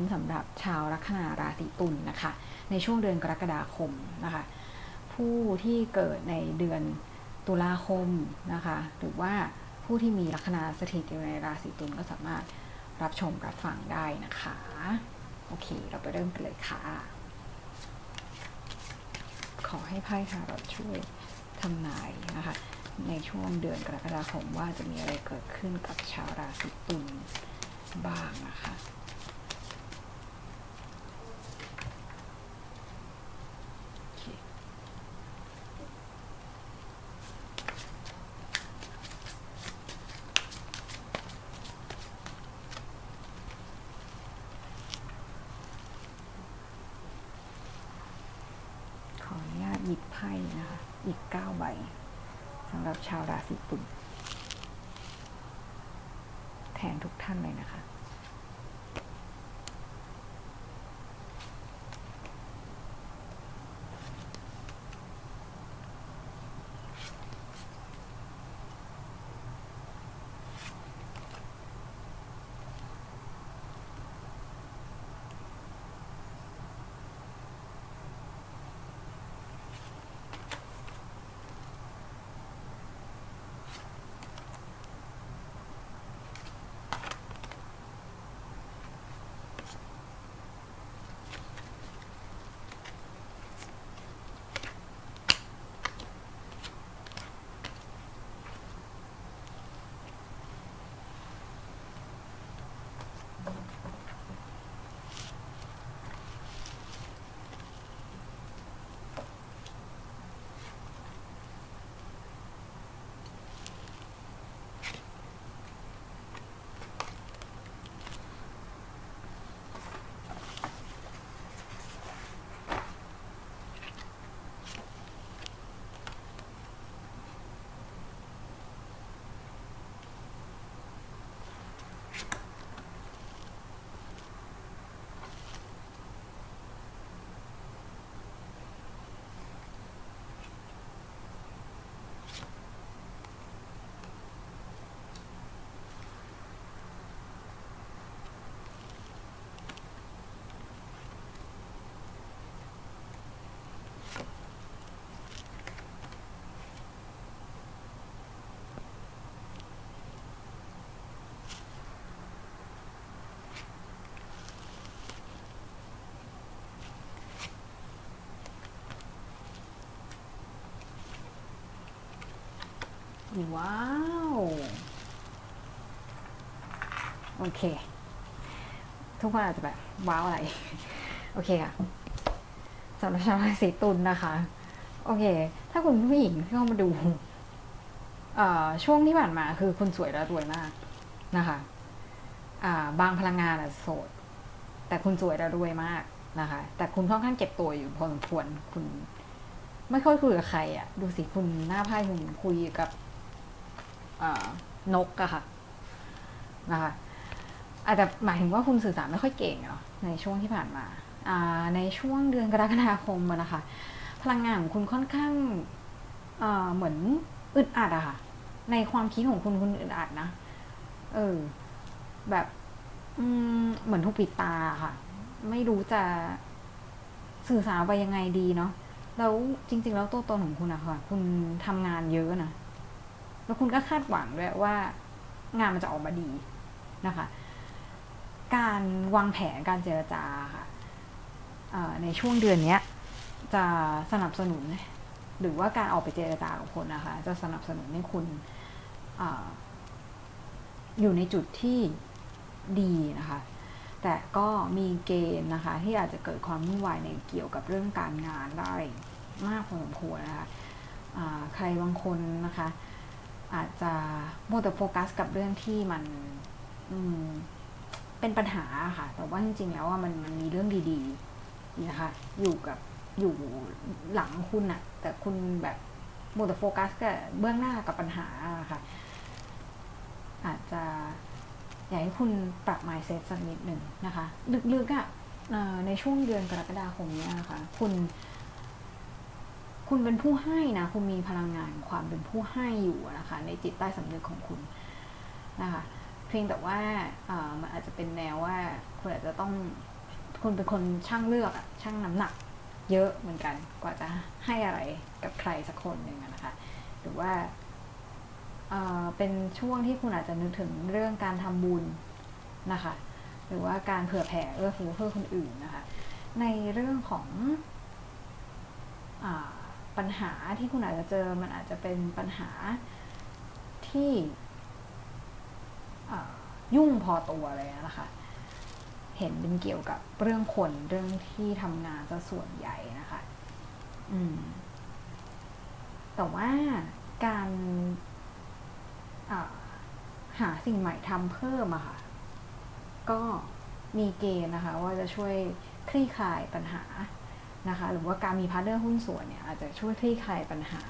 นคอนเทนสำหรับชาวลัคนาราศีตุลนะคะ ในช่วงเดือนกรกฎาคมนะคะ ผู้ที่เกิดในเดือนตุลาคมนะคะ หรือว่าผู้ที่มีลัคนาสถิตอยู่ในราศีตุลก็สามารถรับชมรับฟังได้นะคะ โอเค เราไปเริ่มกันเลยค่ะ ขอให้ไพ่ทารอตช่วยทำนายนะคะ ในช่วงเดือนกรกฎาคมว่าจะมีอะไรเกิดขึ้นกับชาวราศีตุลบ้างนะคะ โอเค ขออนุญ ให้นะคะ อีก 9 ใบสำหรับชาวราศีตุลแทนทุกท่านเลยนะคะ ว้าว โอเค ทุกคนอาจจะแบบ ว้าวอะไร โอเคค่ะสำหรับชาวราศีตุลนะคะ โอเค ถ้าคุณผู้หญิงที่เข้ามาดูเอ่อช่วงที่ผ่านมาคือคุณสวยและรวยมากนะคะบางพลังงานอะโสด แต่คุณสวยและรวยมากนะคะ แต่คุณค่อนข้างเก็บตัวอยู่พอสมควรคุณ ไม่ค่อยคุยกับใครอะดูสิคุณหน้าไพ่คุณคุยกับ นกอะค่ะนะคะอาจจะหมายถึงว่าคุณสื่อสารไม่ค่อยเก่งเนาะในช่วงที่ผ่านมาในช่วงเดือนกรกฎาคมอะนะคะ พลังงานของคุณค่อนข้างเหมือนอึดอัดอะค่ะ ในความคิดของคุณคุณอึดอัดนะเออแบบเหมือนถูกปิดตาค่ะ ไม่รู้จะสื่อสารไปยังไงดีเนาะแล้วจริง ๆ แล้วตัวตนของคุณอะค่ะ คุณทำงานเยอะนะ แล้วคุณก็คาดหวังด้วยว่างานมันจะออกมาดีนะคะ การวางแผนการเจรจาค่ะในช่วงเดือนนี้จะสนับสนุน หรือว่าการออกไปเจรจากับคนนะคะ จะสนับสนุนให้คุณออยู่ในจุดที่ดีนะคะ แต่ก็มีเกณฑ์นะคะ ที่อาจจะเกิดความวุ่นวายในเกี่ยวกับเรื่องการงานได้มากพอสมควรนะคะอ่าใครบางคนนะคะ อาจจะมัวแต่โฟกัสกับเรื่องที่มันอืมเป็นปัญหาค่ะ แต่ว่าจริงๆ แล้วว่ามันมันมีเรื่องดีๆนะคะ อยู่กับอยู่หลังคุณอะแต่คุณแบบมัวแต่โฟกัสกับเบื้องหน้ากับปัญหาค่ะ อาจจะอยากให้คุณปรับ mindset สักนิดหนึ่งนะคะ ลึกๆอะในช่วงเดือนกรกฎาคมเนี้ยนะคะ คุณ คุณเป็นผู้ให้นะ คุณมีพลังงานความเป็นผู้ให้อยู่นะคะ ในจิตใต้สำนึกของคุณนะคะ เพียงแต่ว่าเอ่อมันอาจจะเป็นแนวว่าคุณอาจจะต้องคุณเป็นคนช่างเลือกอะช่างน้ำหนัก เยอะเหมือนกัน กว่าจะให้อะไรกับใครสักคนหนึ่งนะคะ หรือว่าเป็นช่วงที่คุณอาจจะนึกถึงเรื่องการทำบุญนะคะ หรือว่าการเผื่อแผ่เอื้อเฟื้อเพื่อคนอื่นนะคะ ในเรื่องของอา ปัญหาที่คุณอาจจะเจอมันอาจจะเป็นปัญหาที่ยุ่งพอตัวเลยนะคะ เห็นเป็นเกี่ยวกับเรื่องคนเรื่องที่ทำงานจะส่วนใหญ่นะคะอืมแต่ว่าการหาสิ่งใหม่ทำเพิ่มอะค่ะ ก็มีเกณฑ์นะคะ ว่าจะช่วยคลี่คลายปัญหา นะคะหรือว่าการมีพาร์ทเนอร์หุ้นส่วนเนี่ยอาจจะช่วยคลี่คลายปัญหา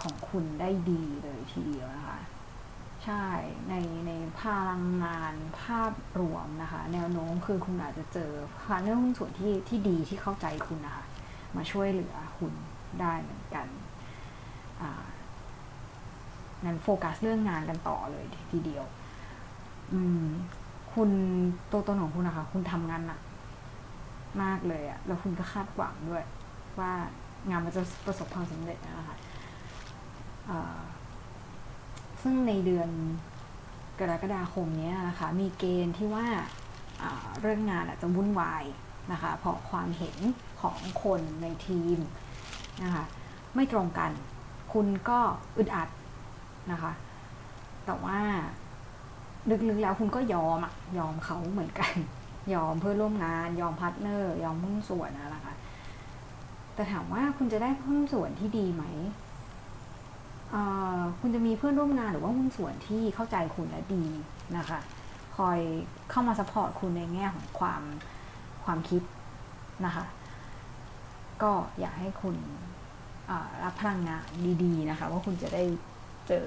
ของคุณได้ดีเลยทีเดียวนะคะใช่ในในพลังงานภาพรวมนะคะ แนวโน้มคือคุณอาจจะเจอพาร์ทเนอร์หุ้นส่วนที่ที่ดีที่เข้าใจคุณนะคะมาช่วยเหลือคุณได้เหมือนกันอ่างั้นโฟกัสเรื่องงานกันต่อเลยทีเดียว คุณตัวตนของคุณนะคะ คุณทำงานหนัก มากเลยอะแล้วคุณก็คาดหวังด้วย ว่างานมันจะประสบความสำเร็จนะคะซึ่งในเดือนกรกฎาคมนี้นะคะมีเกณฑ์ที่ว่าอ่าเรื่องงานอาจจะวุ่นวายนะคะเพราะความเห็นของคนในทีมนะคะไม่ตรงกัน คุณก็อึดอัดนะคะ แต่ว่าลึกๆแล้วคุณก็ยอมอะยอมเขาเหมือนกัน ยอมเพื่อร่วมงาน ยอมพาร์ทเนอร์ ยอมหุ้นส่วนนะคะแต่ถามว่าคุณจะได้หุ้นส่วนที่ดีไหมคุณจะมีเพื่อนร่วมงานหรือว่าหุ้นส่วนที่เข้าใจคุณและดีนะคะ คอยเข้ามาสปอร์ตคุณในแง่ของความความคิดนะคะ ก็อยากให้คุณรับพลังงานดีๆนะคะ ว่าคุณจะได้เจอ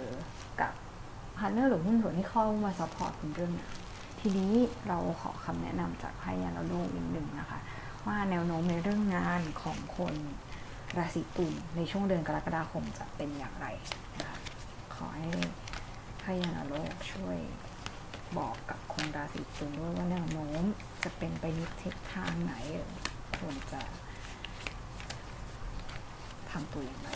กับพาร์ทเนอร์หรือหุ้นส่วนที่เข้ามาซัพพอร์ตคุณเรื่องนี้ ทีนี้เราขอคำแนะนำจากไพ่ยานาโลกอีกหนึ่งนะคะ ว่าแนวโน้มในเรื่องงานของคนราศีตุลในช่วงเดือนกรกฎาคมจะเป็นอย่างไรนะคะขอให้ไพ่ยานาโลกช่วยบอกกับคนราศีตุลด้วยว่าแนวโน้มจะเป็นไปในทิศทางไหนควรจะทำตัวอย่างไร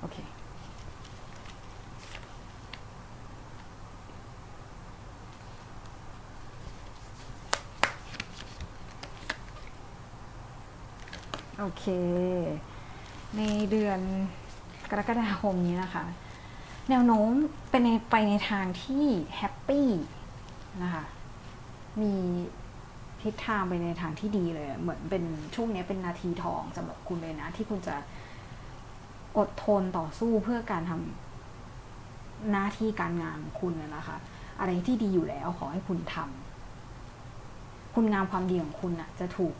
โอเค โอเค ในเดือนกรกฎาคมนี้นะคะ แนวโน้มเป็นในไปในทางที่แฮปปี้นะคะมีทิศทางไปในทางที่ดีเลย เหมือนเป็นช่วงนี้เป็นนาทีทองสำหรับคุณเลยนะ ที่คุณจะอดทนต่อสู้เพื่อการทำหน้าที่การงานของคุณนะนะคะ อะไรที่ดีอยู่แล้วขอให้คุณทำคุณงามความดีของคุณน่ะจะถูก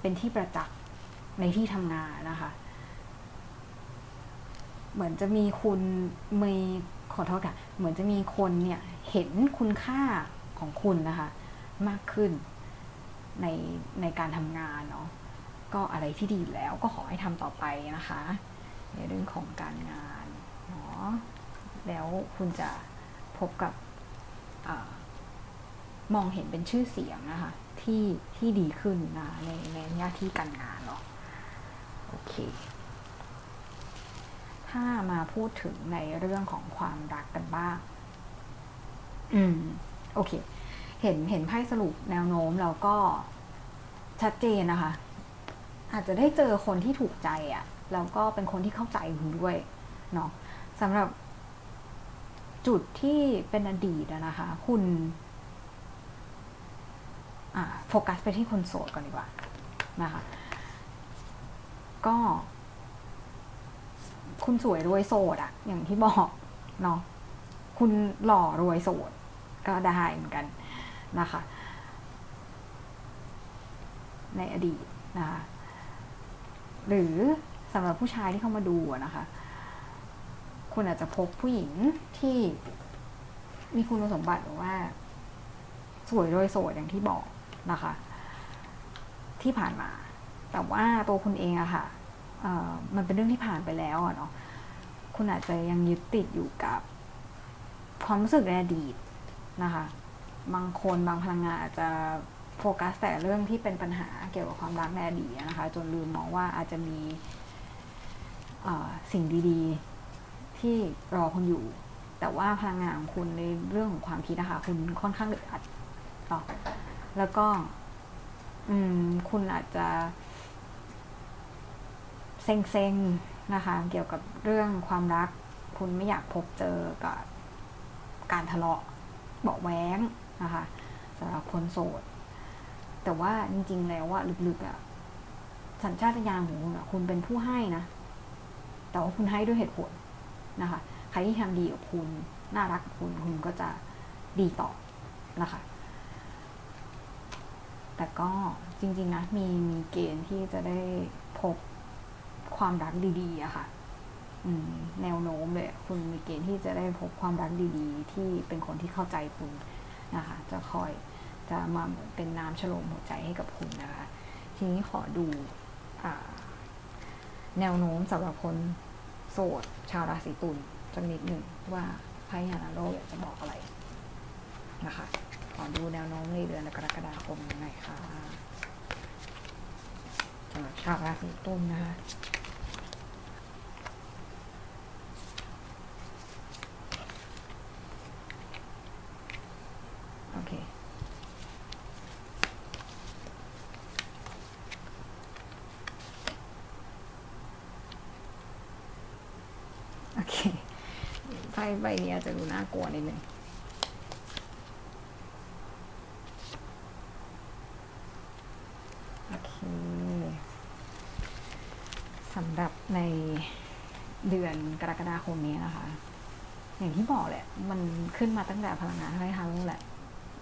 เป็นที่ประจักษ์ในที่ทำงานนะคะ เหมือนจะมีคุณมีขอโทษค่ะ เหมือนจะมีคนเนี่ยเห็นคุณค่าของคุณนะคะ มากขึ้นในในการทำงานเนาะก็อะไรที่ดีแล้วก็ขอให้ทำต่อไปนะคะ ในเรื่องของการงานเนาะแล้วคุณจะพบกับอมองเห็นเป็นชื่อเสียงนะคะ ที่ที่ดีขึ้นนะในในหน้าที่การงานเนาะโอเค ถ้ามาพูดถึงในเรื่องของความรักกันบ้าง อืม โอเค เห็นเห็นไพ่สรุปแนวโน้มแล้วก็ชัดเจนนะคะ อาจจะได้เจอคนที่ถูกใจอะ่ะ แล้วก็เป็นคนที่เข้าใจคุณด้วยเนาะสำหรับจุดที่เป็นอดีตนะคะ คุณ โฟกัสไปที่คนโสดก่อนดีกว่านะคะก็ คุณสวยรวยโสดอะอย่างที่บอกเนาะคุณหล่อรวยโสด ก็ได้เหมือนกันนะคะ ในอดีตนะคะหรือสำหรับผู้ชายที่เข้ามาดูนะคะ คุณอาจจะพบผู้หญิงที่มีคุณสมบัติแบบว่า สวยโดยโสดอย่างที่บอก นะคะ ที่ผ่านมา แต่ว่าตัวคุณเองอะค่ะเอ่อมันเป็นเรื่องที่ผ่านไปแล้วเนาะคุณอาจจะยังยึดติดอยู่กับความรู้สึกในอดีตนะคะ บางคนบางพลังงานอาจจะโฟกัสแต่เรื่องที่เป็นปัญหาเกี่ยวกับความรักในอดีตนะคะ จนลืมมองว่าอาจจะมีสิ่งดีๆที่รอคุณอยู่ แต่ว่าพลังงานของคุณในเรื่องของความคิดนะคะคุณค่อนข้างอึดอัดเนาะ แล้วก็ อืม คุณอาจจะเซ็งๆนะคะ เกี่ยวกับเรื่องความรัก คุณไม่อยากพบเจอกับการทะเลาะเบาแว้งนะคะสำหรับคนโสด แต่ว่าจริง ๆ แล้วว่าลึกๆอะสัญชาตญาณของคุณอะคุณเป็นผู้ให้นะ แต่ว่าคุณให้ด้วยเหตุผลนะคะ ใครที่ทำดีกับคุณ น่ารักกับคุณ คุณก็จะดีต่อนะคะ แต่ก็จริงๆนะมีมีเกณฑ์ที่จะได้พบความรักดีๆอะค่ะแนวโน้มเลยคุณมีเกณฑ์ที่จะได้พบความรักดีๆ ที่เป็นคนที่เข้าใจคุณนะคะ จะคอยจะมาเป็นน้ำฉลมหัวใจให้กับคุณนะคะ ทีนี้ขอดูอแนวโน้มสำหรับคนโสด ชาวราศีตุลจักนิดหนึ่งว่าไพ่ยานาโลกอยากจะบอกอะไรนะคะ ขอดูแนวโน้มในเดือนกรกฎาคมหน่อยค่ะสำหรับชาวราศีตุลนะคะโอเคโอเคไพ่ใบนี้อาจจะดูน่ากลัวนิดนึง โอเค สำหรับในเดือนกรกฎา คมนี้นะคะ อย่างที่บอกแหละ มันขึ้นมาตั้งแต่พลังงานไพฮารุแหละ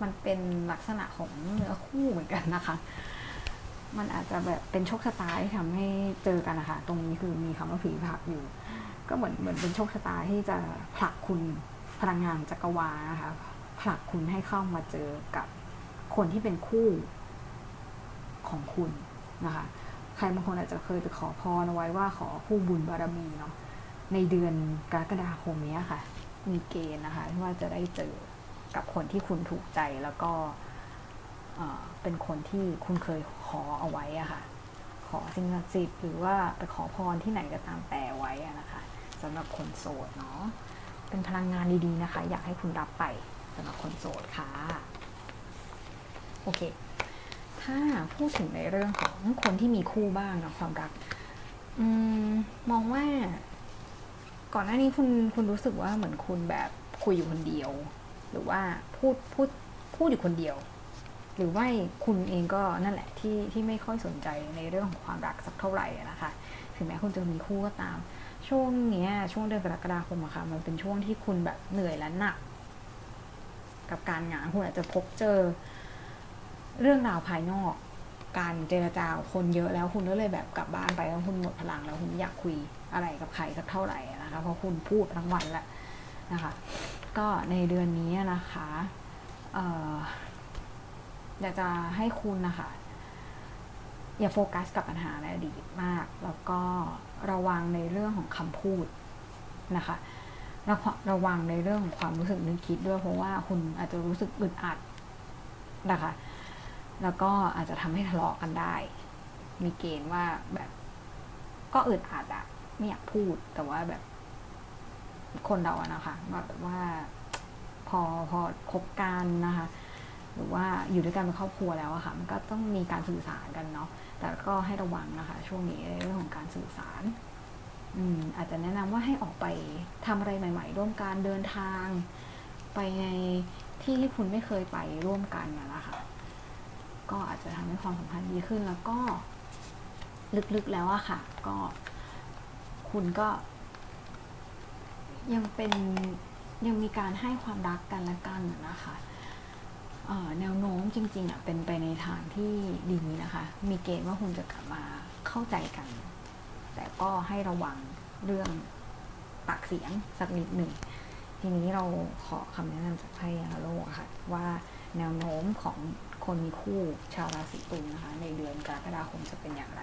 มันเป็นลักษณะของเนื้อคู่เหมือนกันนะคะ มันอาจจะแบบเป็นโชคชะตาที่ทำให้เจอกันนะคะ ตรงนี้คือมีคำว่าผีผักอยู่ ก็เหมือนเหมือนเป็นโชคชะตาที่จะผลักคุณพลังงานจักรวาลนะคะ ผลักคุณให้เข้ามาเจอกับคนที่เป็นคู่ของคุณนะคะ ใครบางคนอาจจะเคยไปขอพรเอาไว้ว่าขอคู่บุญบารมีเนาะ ในเดือนกรกฎาคมนี้ค่ะ มีเกณฑ์นะคะที่ว่าจะได้เจอกับคนที่คุณถูกใจแล้วก็เป็นคนที่คุณเคยขอเอาไว้อะค่ะ ขอสิ่งศักดิ์สิทธิ์หรือว่าไปขอพรที่ไหนก็ตามแต่ไว้นะคะสำหรับคนโสดเนาะเป็นพลังงานดีๆนะคะ อยากให้คุณรับไปสำหรับคนโสดค่ะโอเค ถ้าพูดถึงในเรื่องของคนที่มีคู่บ้างนะความรักอมมองว่า ก่อนหน้านี้คุณคุณรู้สึกว่าเหมือนคุณแบบคุยอยู่คนเดียว หรือว่าพูดพูดพูดอยู่คนเดียว หรือว่าคุณเองก็นั่นแหละที่ที่ไม่ค่อยสนใจในเรื่องของความรักสักเท่าไหร่นะคะ ถึงแม้คุณจะมีคู่ก็ตาม ช่วงเนี้ย ช่วงเดือนกรกฎาคมอะค่ะมันเป็นช่วงที่คุณแบบเหนื่อยและหนัก กับการงานคุณอาจจะพบเจอเรื่องราวภายนอก การเจรจาคนเยอะแล้วคุณก็เลยแบบกลับบ้านไปแล้วคุณหมดพลังแล้วคุณอยากคุยอะไรกับใครสักเท่าไหร่นะคะเพราะคุณพูดทั้งวันแหละนะคะ ก็ในเดือนนี้นะคะเอ่อยากจะให้คุณนะคะอย่าโฟกัสกับปัญหาในอดีตมาก แล้วก็ระวังในเรื่องของคำพูดนะคะระวระวังในเรื่องของความรู้สึกนึกคิดด้วยเพราะว่าคุณอาจจะรู้สึกอึดอัดนะคะ แล้วก็อาจจะทำให้ทะเลาะกันได้ มีเกณฑ์ว่าแบบ ก็อึดอัดอะไม่อยากพูดแต่ว่าแบบ คนเราอะนะคะแบบว่า พอพอคบกันนะคะ หรือว่าอยู่ด้วยกันเป็นครอบครัวแล้วอะค่ะ มันก็ต้องมีการสื่อสารกันเนาะแต่ก็ให้ระวังนะคะ ช่วงนี้เรื่องของการสื่อสารอืมอาจจะแนะนำว่าให้ออกไปทำอะไรใหม่ ๆ ร่วมกันเดินทาง ไปในที่ที่คุณไม่เคยไปร่วมกันนะนะคะ ก็อาจจะทำให้ความสัมพันธ์ดีขึ้นแล้วก็ลึกๆแล้วอะค่ะ ก็คุณก็ ยังเป็นยังมีการให้ความรักกันและกันนะคะแนวโน้มจริงๆอะเป็นไปในทางที่ดีนะคะ มีเกณฑ์ว่าคุณจะกลับมาเข้าใจกัน แต่ก็ให้ระวังเรื่องปากเสียงสักนิดหนึ่ง ทีนี้เราขอคำแนะนำจากไพ่ยาโลกค่ะ ว่าแนวโน้มของ คนมีคู่ชาวราศีตุลนะคะ ในเดือนกรกฎาคมจะเป็นอย่างไร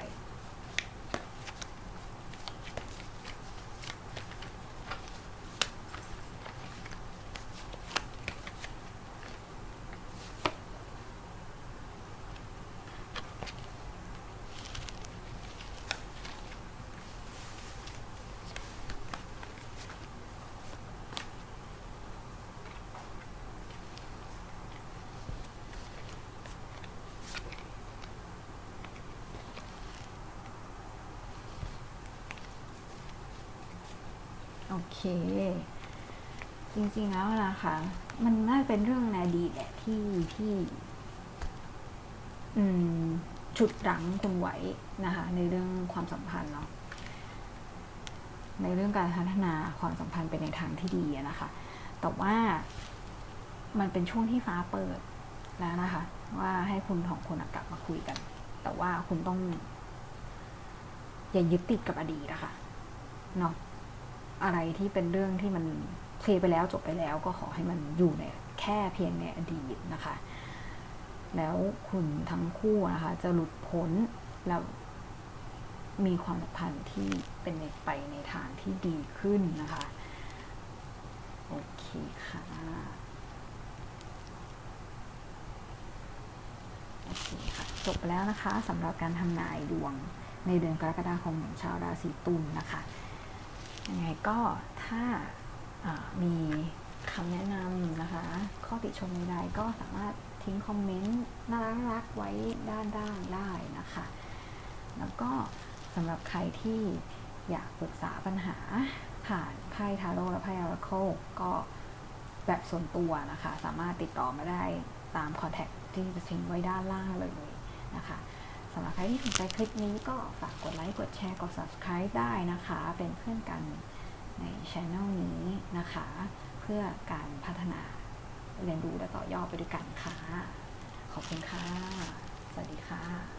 โอเค จริงๆแล้วนะคะ มันน่าเป็นเรื่องในอดีตแหละที่ที่ อืมฉุดรั้งคุณไว้นะคะ ในเรื่องความสัมพันธ์เนาะในเรื่องการพัฒนาความสัมพันธ์ไปในทางที่ดีนะคะ แต่ว่ามันเป็นช่วงที่ฟ้าเปิดแล้วนะคะ ว่าให้คุณของคนอะกลับมาคุยกัน แต่ว่าคุณต้อง อย่ายึดติดกับอดีตนะคะเนาะ อะไรที่เป็นเรื่องที่มันเคลียร์ไปแล้วจบไปแล้วก็ขอให้มันอยู่ในแค่เพียงในอดีตนะคะ แล้วคุณทั้งคู่นะคะ จะหลุดพ้นแล้วมีความสัมพันธ์ที่เป็นไปในทางที่ดีขึ้นนะคะ โอเคค่ะโอเคค่ะจบแล้วนะคะสำหรับการทำนายดวงในเดือนกรกฎาคมของชาวราศีตุลนะคะ ยังไงก็ถ้ามีคำแนะนำนะคะ ข้อติชมใดๆก็สามารถทิ้งคอมเมนต์น่ารักๆไว้ด้านล่างได้นะคะ แล้วก็สำหรับใครที่อยากปรึกษาปัญหาผ่านไพ่ทาโร่และไพ่ออราโคก็แบบส่วนตัวนะคะ สามารถติดต่อมาได้ตามคอนแทคที่จะทิ้งไว้ด้านล่างเลยนะคะ สำหรับใครที่สนใจคลิปนี้ก็ฝากกดไลค์ กดแชร์ กด subscribe ได้นะคะ เป็นเพื่อนกันในช anel นี้นะคะ เพื่อการพัฒนาเรียนรู้และต่อยอดไปด้วยกันค่ะ ขอบคุณค่ะ สวัสดีค่ะ